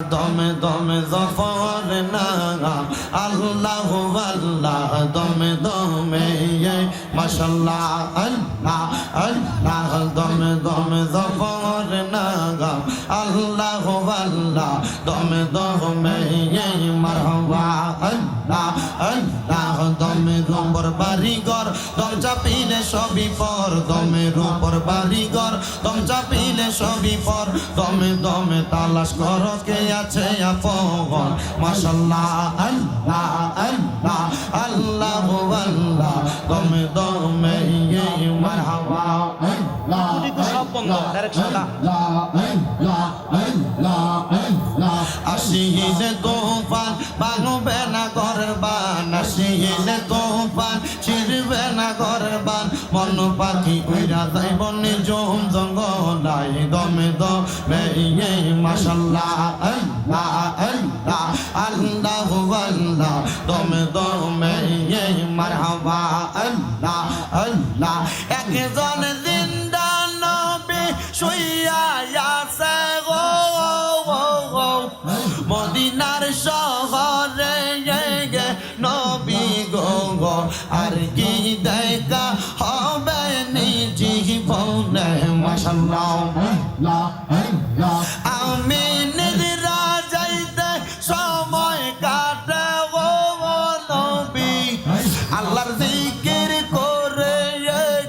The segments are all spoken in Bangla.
দমে দমে জফর নাম আল্লাহ আল্লাহ দমে দমে মাশাল্লাহ আল্লাহ আল্লাহ দমে দমে জফর নাম আল্লাহ আল্লাহ, দমে দমে মারহাবা, আল্লাহ আল্লাহ, দমে নম্বর বাড়িঘর দম চাপিলে সবই পর দমের উপর বাড়িঘর দম চাপিলে সবই পর, দমে দমে তালাশ কর কে আছে আপন আল্লাহ আল্লাহ। আসিলে তোফান ভাঙবে না ঘরের বান আসিলে তোফান ছিড়বে না ঘরের বান মন পাখি উইরা যাইব নিজম জঙ্গলাই দমে দমে ইয়ে মাশাল্লাহ আল্লাহ আল্লাহ আল্লাহ ইয়ে আর কি দেখা হবে নিজি বলে মাসাল্লাহ আমি নিদিরা যাইতে সময় কাটে গো নবী। আল্লাহর জিকির করে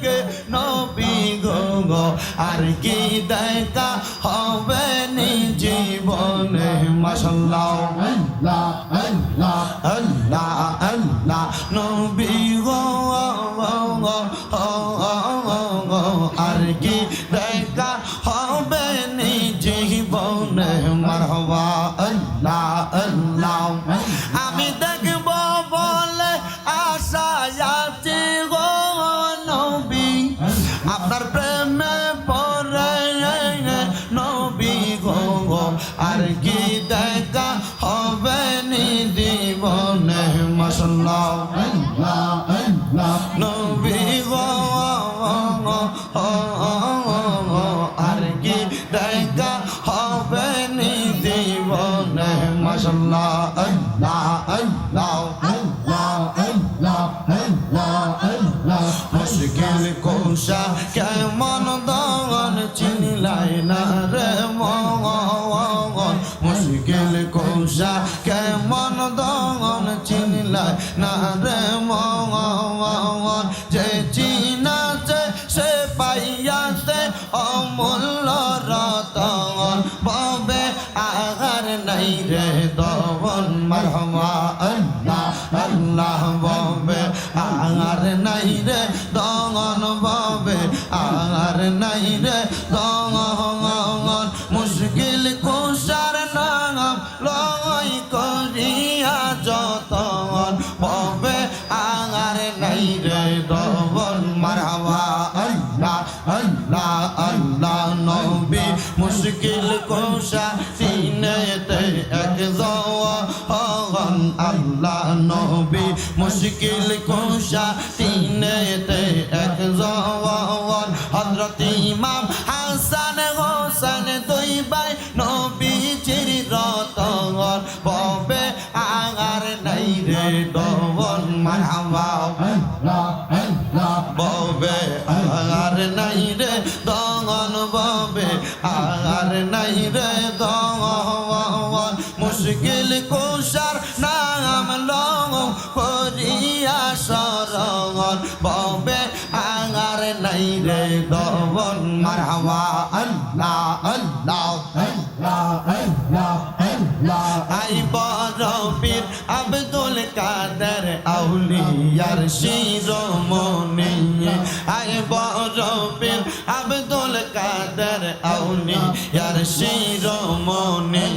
গে নবী গো আর কি দেখা হবে নি জীবনে? মাশাল্লাহ আপনার অমূল্য মুশকিল কোষা সিনেতে এক জওয়ান আল্লাহ নবী। মুশকিল কোষা সিনেতে মুশকিল কুষার নাম লং করিয়া সরঙন ববে আগার নাই রে দবন মারহাবা আল্লাহ আল্লাহ আই বড় পীর আব্দুল কাদের আউলিয়ার শিরোমণি আই বড় পীর আব্দুল কাদের আউলিয়ার শিরোমণি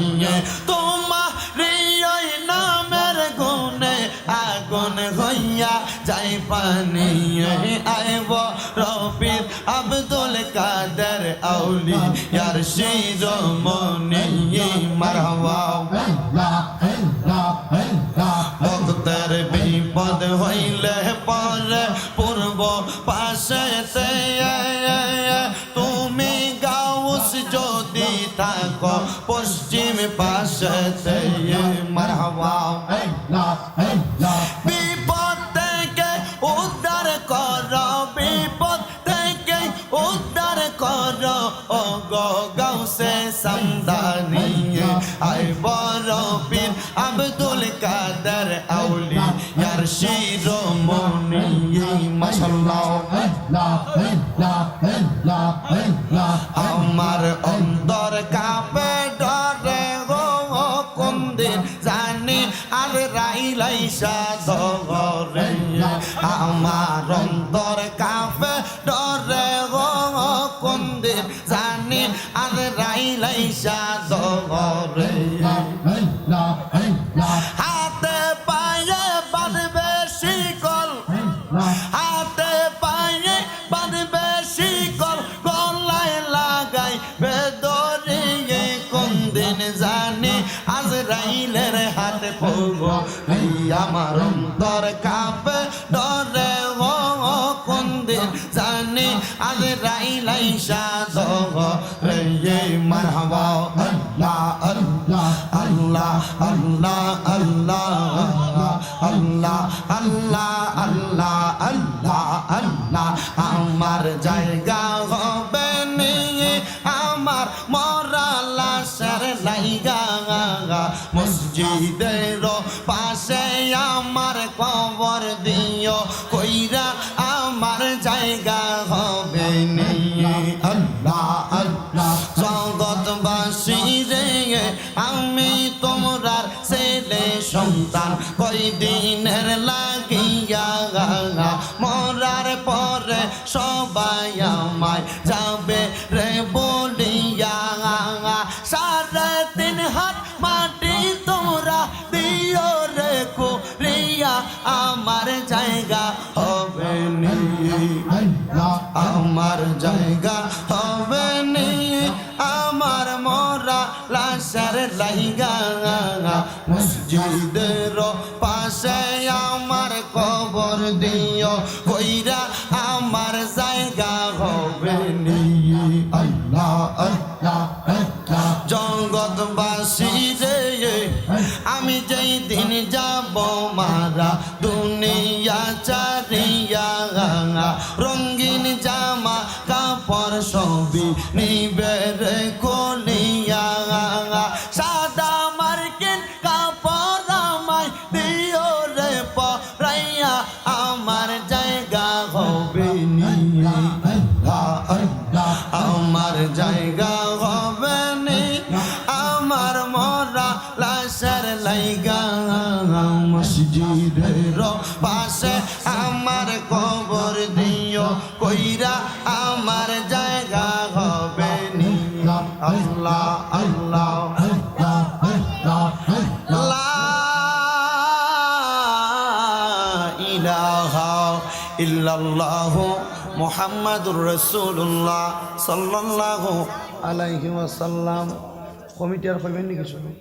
যাই পানি আই বড় পীর আব্দুল কাদের আউলিয়ার শিরোমণি মারহাবা ভক্তের বিপদ হইলে পরে পূর্ব পাশে তুমি গাউস যদি থাকো পশ্চিম পাশে যেতে ইয়ার শিরোমণি মাশাআল্লাহ আমার অন্তর কাপে, ডরে গো কোন দিন জানি আর রাইলাই সাদরে আমার অন্তর কাপে ডরে জানে জানি আজ রাইলাই সাদ রে মারহাবা আল্লাহ আল্লাহ আল্লাহ আল্লাহ আল্লাহ আল্লাহ আল্লাহ আল্লাহ আল্লাহ আল্লাহ আমার জায়গা দিনের লাগিয়া মরার পরে সবাই আমায় যাবে রে বলিয়া সাড়ে তিন হাত মাটি তোমরা দিও রে কুরিয়া। আমার জায়গা হবে আমার জায়গা হবে আমার মরা লাশের লাইগা। মসজিদের আমার কবর দিও কইরা আমার জায়গা হবে নি। আল্লাহ আল্লাহ জগৎবাসী রে আমি যেই দিন যাব মারা দুনিয়া চারিয়া রঙিন জামা কাপড় সবই নিবে। লাইগা মসজিদের পাশে। আমার কবর দিও, কইরা আমার জায়গা হবে আল্লাহ আল্লাহ ইল্লাল্লাহ মুহাম্মাদুর রাসূলুল্লাহ সাল্লাল্লাহু আলাইহি ওয়াসাল্লাম। কমিটি আর কইবেন নাকি শুনুন